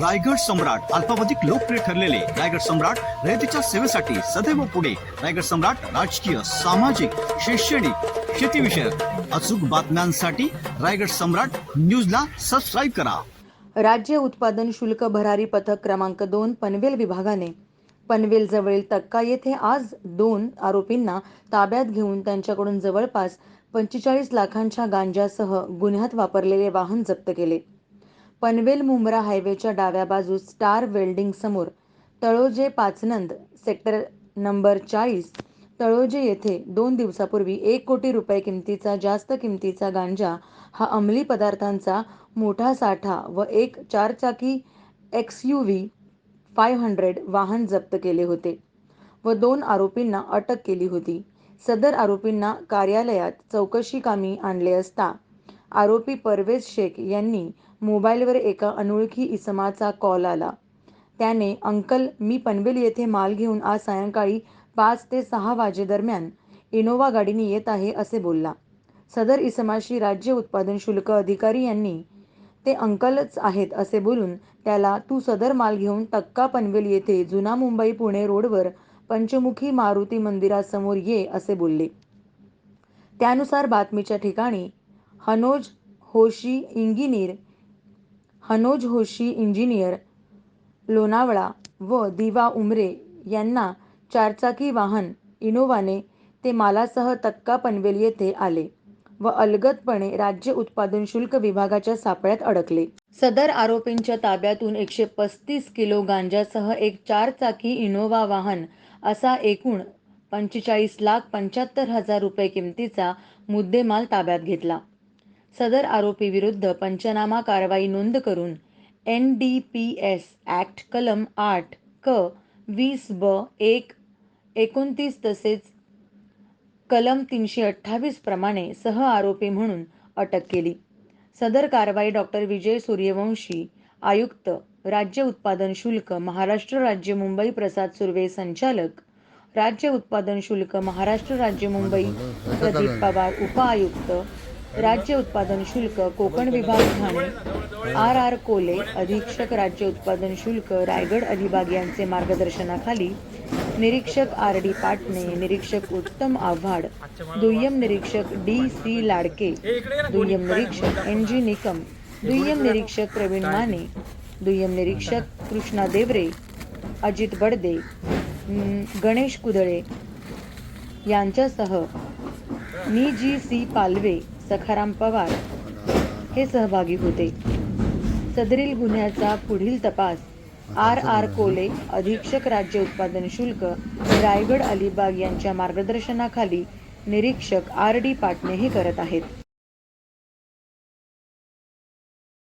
रायगड सम्राट अल्पावधिक लोकप्रिय ठरलेले रायगड सम्राट रयतेच्या सेवेसाठी सदैव पुढे. रायगड सम्राट राजकीय सामाजिक शैक्षणिक शेतीविषयक अचूक बातम्यांसाठी रायगड सम्राट न्यूजला सबस्क्राईब करा. राज्य उत्पादन शुल्क भरारी पथक क्रमांक दोन पनवेल विभागाने. पनवेल जवळील तक्का येथे आज दोन आरोपींना ताब्यात घेऊन त्यांच्याकडून जवळपास पंचेचाळीस लाखांच्या गांजासह गुन्ह्यात वापरलेले वाहन जप्त केले. पनवेल मुंब्रा हायवेच्या डाव्या बाजूस स्टार वेल्डिंग समोर तळोजे पाचनंद सेक्टर नंबर चाळीस. तळोजे येथे दोन दिवसापूर्वी एक कोटी रुपये किमतीचा जास्त किमतीचा गांजा हा अंमली पदार्थांचा मोठा साठा व एक चारचाकी X U V five hundred वाहन जप्त केले होते व दोन आरोपींना अटक केली होती. सदर आरोपींना कार्यालयात चौकशी कामी आणले असता आरोपी परवेज शेख यांनी मोबाईलवर एका अनोळखी इसमाचा कॉल आला. त्याने अंकल मी पनवेल येथे माल घेऊन आज सायंकाळी पाच ते सहा वाजेदरम्यान इनोवा गाडीने येत आहे असे बोलला. सदर इसमाशी राज्य उत्पादन शुल्क अधिकारी यांनी ते अंकलच आहेत असे बोलून त्याला तू सदर माल घेऊन टक्का पनवेल येथे जुना मुंबई पुणे रोडवर पंचमुखी मारुती मंदिरासमोर ये असे बोलले. त्यानुसार बातमीच्या ठिकाणी हनोज होशी इंगिनीर हनोज होशी इंजिनियर लोणावळा व दिवा उमरे यांना चारचाकी वाहन इनोवाने ते मालासह तक्का पनवेल येथे आले व अलगदपणे राज्य उत्पादन शुल्क विभागाच्या सापळ्यात अडकले. सदर आरोपींच्या ताब्यातून एकशे पस्तीस किलो गांजासह एक चारचाकी इनोवा वाहन असा एकूण पंचेचाळीस लाख पंच्याहत्तर हजार रुपये किमतीचा मुद्देमाल ताब्यात घेतला. सदर आरोपी विरुद्ध पंचनामा कारवाई नोंद करून N D P S act कलम आठ क वीस ब एक एकोणतीस तसेच कलम तीनशे अठ्ठावीस प्रमाणे सह आरोपी म्हणून अटक केली. सदर कारवाई डॉक्टर विजय सूर्यवंशी आयुक्त राज्य उत्पादन शुल्क महाराष्ट्र राज्य मुंबई प्रसाद सुर्वे संचालक राज्य उत्पादन शुल्क महाराष्ट्र राज्य मुंबई प्रदीप पवार उपआयुक्त राज्य उत्पादन शुल्क कोकण विभाग ठाणे. आर आर कोले अधीक्षक राज्य उत्पादन शुल्क रायगड अलिबाग यांचे मार्गदर्शनाखाली निरीक्षक आर डी पाटणे निरीक्षक उत्तम आव्हाड दुय्यम निरीक्षक डी सी लाडके दुय्यम निरीक्षक एन जी निकम दुय्यम निरीक्षक प्रवीण माने दुय्यम निरीक्षक कृष्णा देवरे अजित बडदे गणेश कुदळे यांच्यासह मी जी सी पालवे सखाराम पवार हे सहभागी होते. सदरील गुन्ह्याचा पुढील तपास आर आर कोले अधीक्षक राज्य उत्पादन शुल्क रायगड अलिबाग यांच्या मार्गदर्शनाखाली निरीक्षक आर डी पाटणे हे करत आहेत.